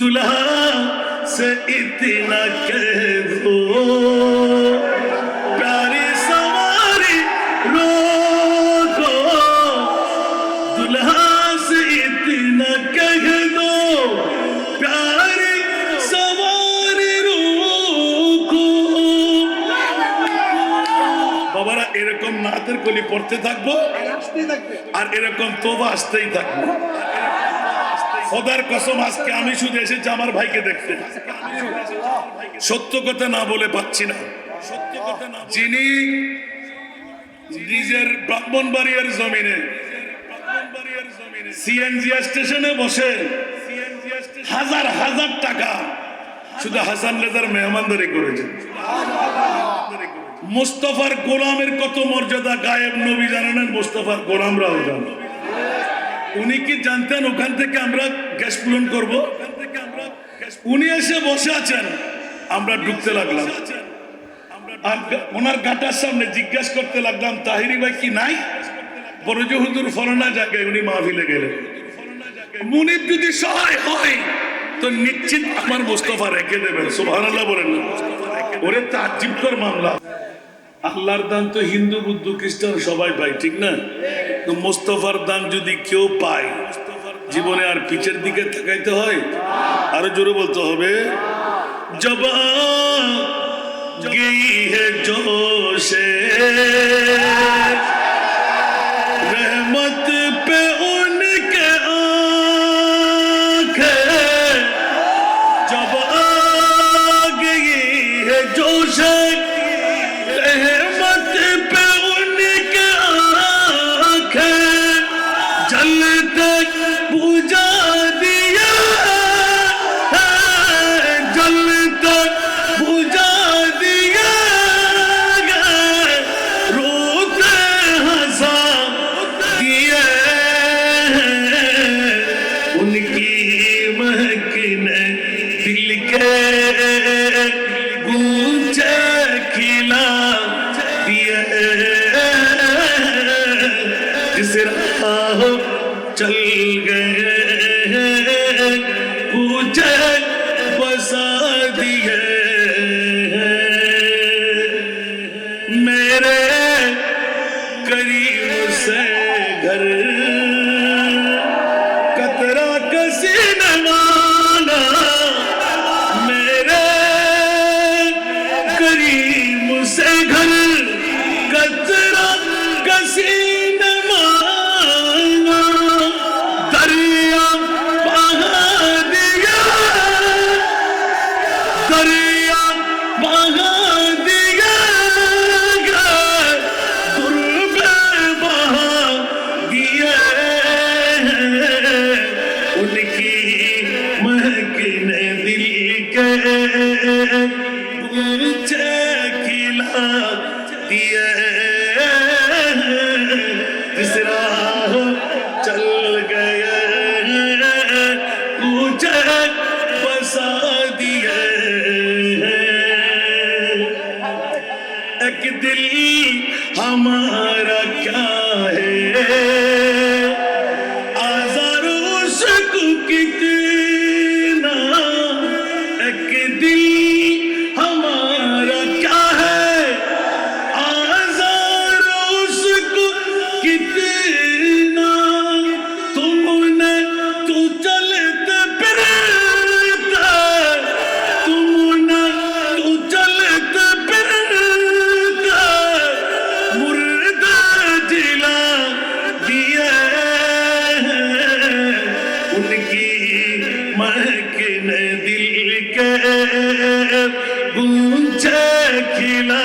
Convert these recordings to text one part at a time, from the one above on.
दुल्हा से इतना कह दो प्यारी सवारी रोको दुल्हा से इतना कह दो प्यारी सवारी रोको বাবারা এরকম নাতের কলি পড়তে থাকবো আর এরকম তোবা আসতেই থাকবো খোদার কসম, আজকে আমি শুধু এসেছি আমার ভাইকে দেখতে। সত্য কথা না বলে পাচ্ছি না। যিনি নিজের ব্রাহ্মণবাড়িয়ার জমিনে, সিএনজি স্টেশনে বসে হাজার হাজার টাকা শুধু হাসান লেজার মেহমানদারি করেছে। মুস্তফার গোলামের কত মর্যাদা, গায়েব নবী জানেন মুস্তফার গোলামরাও জানে উনি কি জানতেন ওখান থেকে আমরা গ্যাস পূরণ করব? উনি এসে বসে আছেন। আমরা ঢুকতে লাগলাম। ওনার গাটার সামনে জিজ্ঞাসা করতে লাগলাম, তাহিরি ভাই কি নাই? বড় হুজুর ফলনা জায়গায় উনি মাহফিলে গেলেন। মুনির যদি সহায় হয়, তো নিশ্চিত আমার মোস্তফা রেখে দেবেন। সুভান বলেন ওরে তাজিবকর মামলা। আল্লাহর দান তো হিন্দু, বুদ্ধ, খ্রিস্টান সবাই পায়, ঠিক না? তো মোস্তফার দান যদি কেউ পায়, জীবনে আর পিছের দিকে থাকাইতে হয়, আরও জোরে বলতে হবে। জবা গই জোশে। एक दिल हमारा क्या है গুঞ্জে কিনা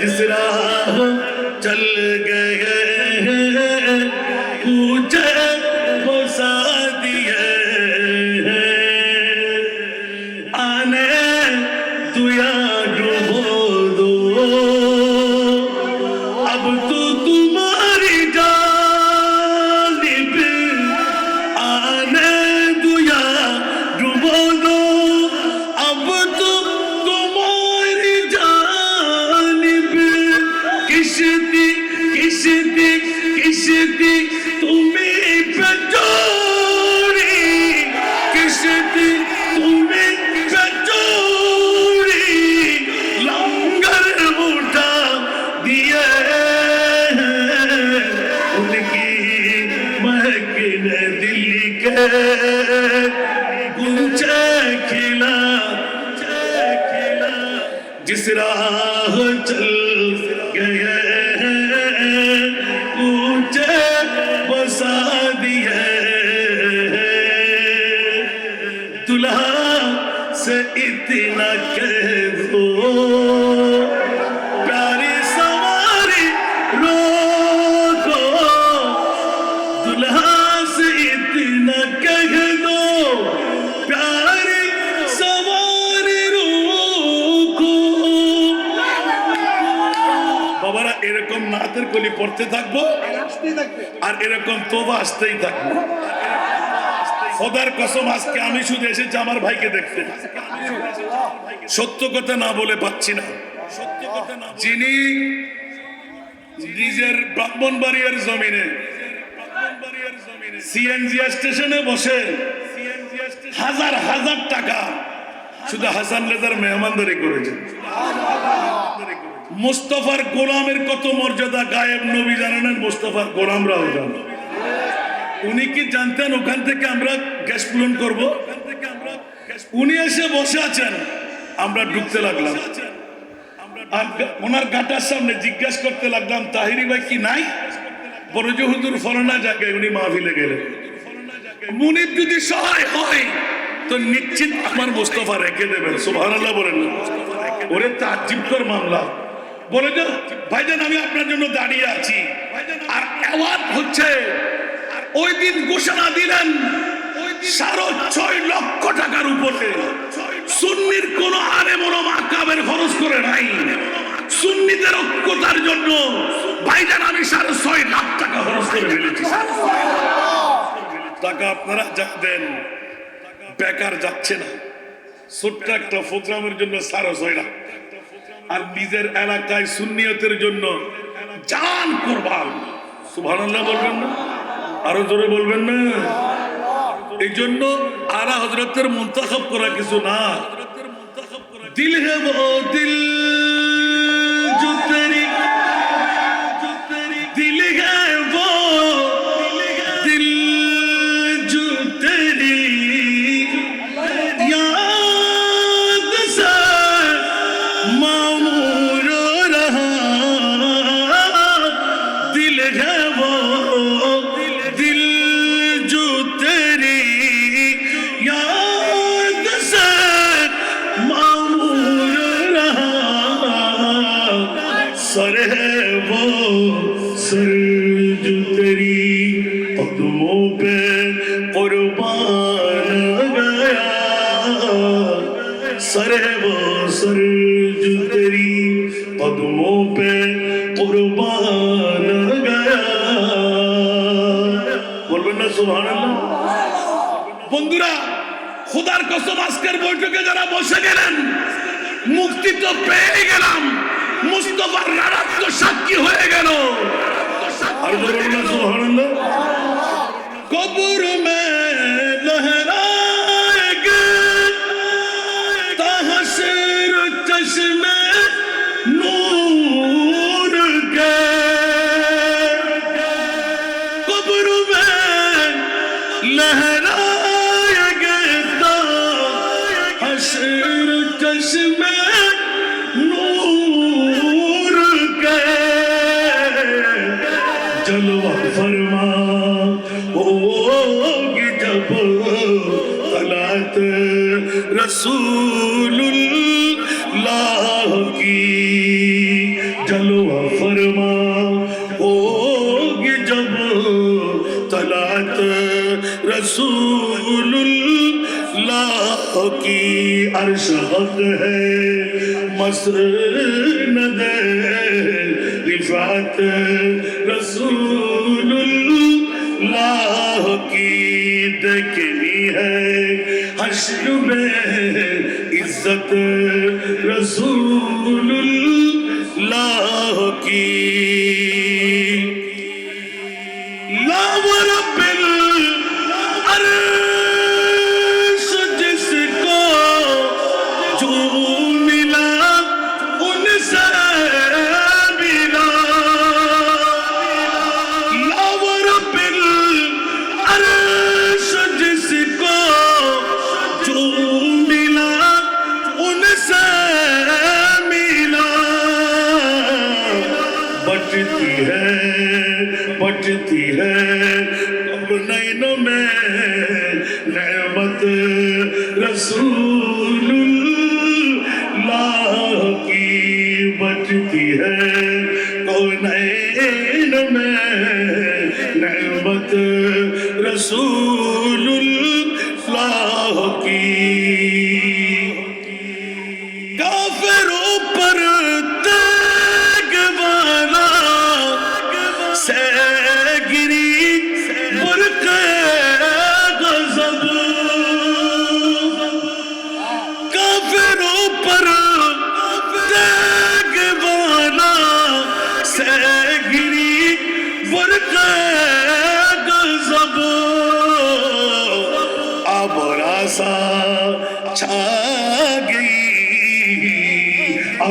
जिस राह चल गए ऊंचे जिस राह चल কলি পড়তে থাকব। আর এরকম তোবা আসতেই থাকব। খোদার কসম আজকে আমি শুধু এসেছি আমার ভাইকে দেখতে। সত্য কথা না বলে পাচ্ছি না। যিনি নিজের ব্রাহ্মণবাড়িয়ার জমিনে সিএনজি স্টেশনে বসে হাজার হাজার টাকা শুধু হাসান রেজার মেহমানদারি করেছেন মুস্তফার গোলামের কত মর্যাদা, গায়েব নবী জানেন মুস্তফার গোলামরাও জানে উনি কি জানতেন ওখান থেকে আমরা গ্যাস পূরণ করব? উনি এসে বসে আছেন। আমরা ঢুকতে লাগলাম। ওনার গাটার সামনে জিজ্ঞাসা করতে লাগলাম, তাহিরি ভাই কি নাই? বড় হুজুর ফলনা জায়গায় উনি মাহফিলে গেলেন। মুনিব যদি সহায় হয় তো নিশ্চিত আমার মোস্তফা রেখে দেবেন, সুবহানাল্লাহ বলেন। ওরে তাজিবকর মামলা। বলে যে, ভাইজান, আমি আপনার জন্য দাঁড়িয়ে আছি। আর অ্যাওয়ার্ড হচ্ছে, ওই দিন ঘোষণা দিলেন, সাড়ে ছয় লক্ষ টাকার উপরে। সুন্নির কোন আরে বড় মাকাবের খরচ করে নাই। সুন্নিদের ঐক্যতার জন্য ভাইজান, আমি সাড়ে ছয় লাখ টাকা খরচ করে ফেলেছি। টাকা আপনারা যা দেন বেকার যাচ্ছে না। ছোট্ট একটা প্রোগ্রামের জন্য সারস হয় না আর নিজের এলাকায় সুন্নিয়তের জন্য জান কোরবান। সুবহানাল্লাহ বলবেন না? আরও জোরে বলবেন না? এই জন্য আরা হজরতের মুন্তাখাব করা কিছু না। দিল হে দিল বন্ধুরা, খোদার কসম, আজকের বৈঠকে যারা বসে গেলেন, মুক্তি তো পেয়ে গেলাম। মুস্তফার নারাত্ম সাক্ষী হয়ে গেল। जलवा फरमा होगी जब तलात रसूलुल्लाह की अर्श हक है मसनद रिफात रसूलुल्लाह की देखनी है हश्र में इज्जत रसूलुल्लाह Иисус.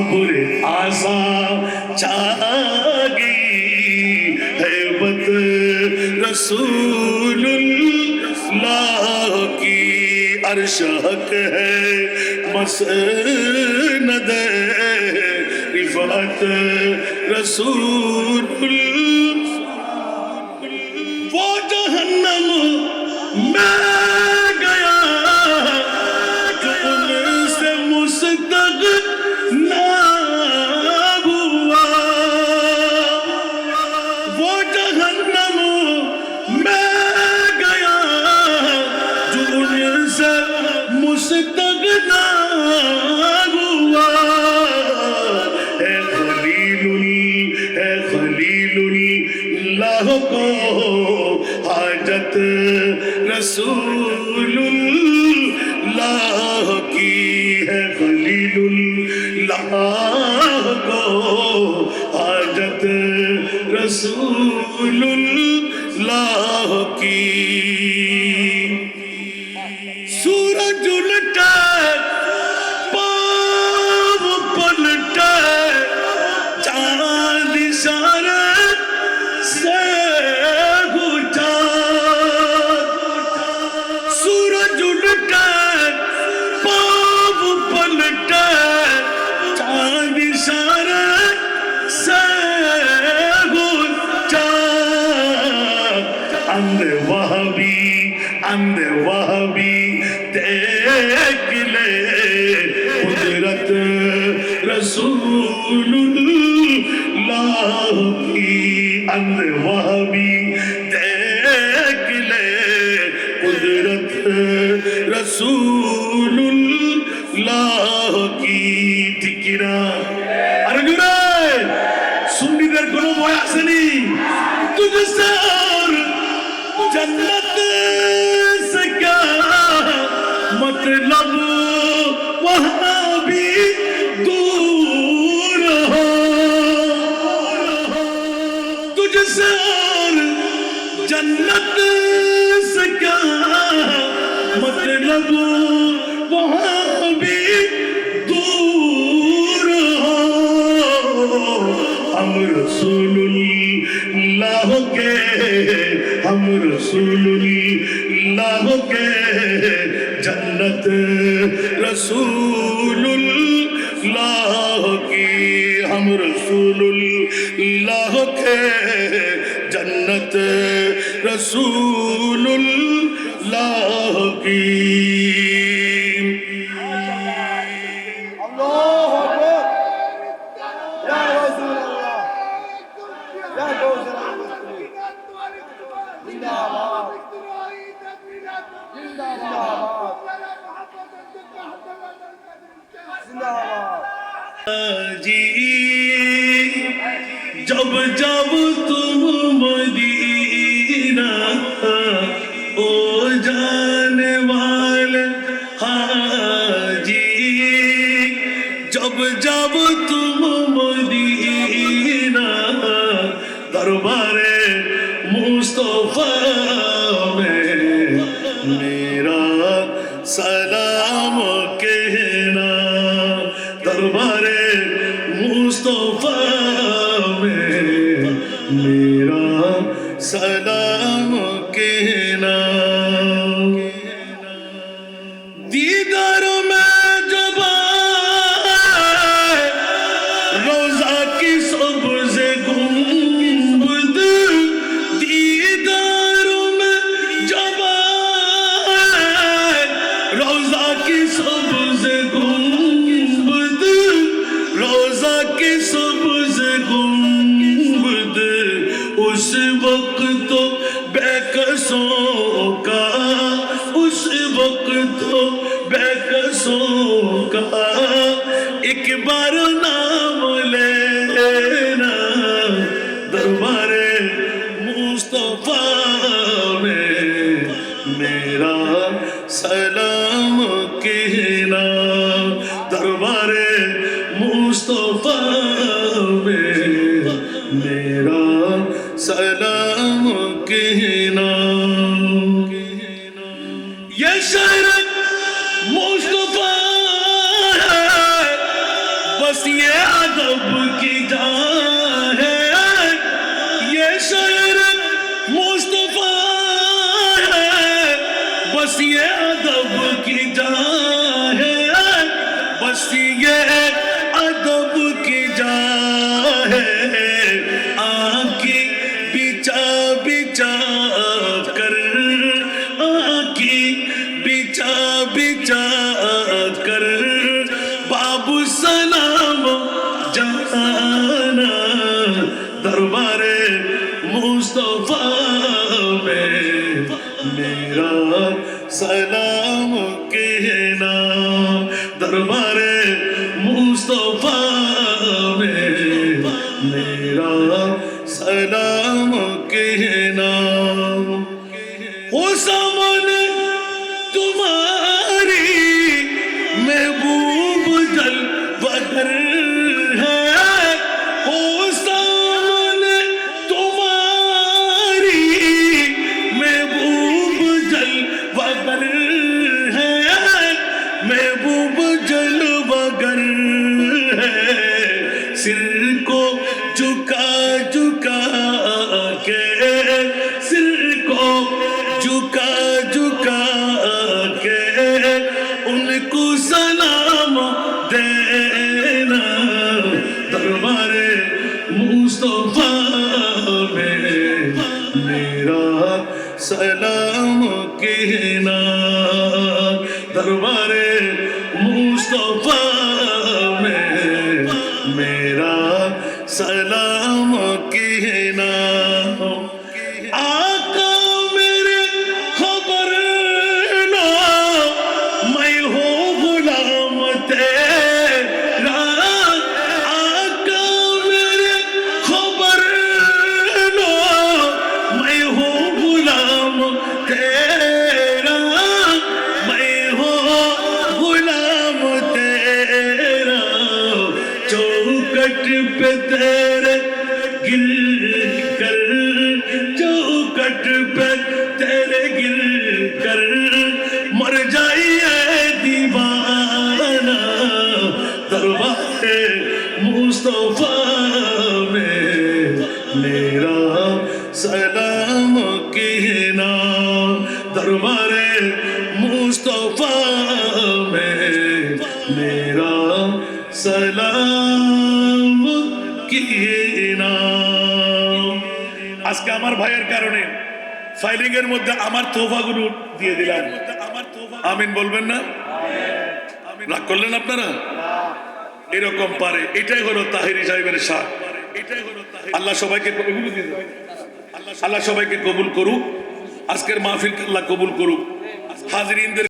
صبر آسا چاگی حیبت رسول اللہ کی عرش حق ہے مسند رفعت رسول اللہ رسول اللہ کی Wahhabi, I'm the Wahhabi. Dekle Kudrat Rasulullah ki, I'm the Wahhabi. Dekle Kudrat Rasulullah जन्नत से क्या मतलब वहां भी दूर हो हम रसूलुल्लाह के हम रसूलुल्लाह के जन्नत रसूलुल्लाह की हम रसूलुल्लाह के जन्नत রসুল্লাহ কি جی جب सला বার না बसी ये अदब की जा है। দরবারে আমার ভাইয়ের কারণে ফাইলিং এর মধ্যে আমার তোফাগুলো দিয়ে দিলাম। আমিন বলবেন না? রাগ করলেন আপনারা? এরকম পারে। এটাই হলো তাহিরি সাহেবের সার। আল্লাহ সবাইকে আল্লাহ সবাইকে কবুল করুক। আজকের মাহফিল আল্লাহ কবুল করুক। হাজিরিনদের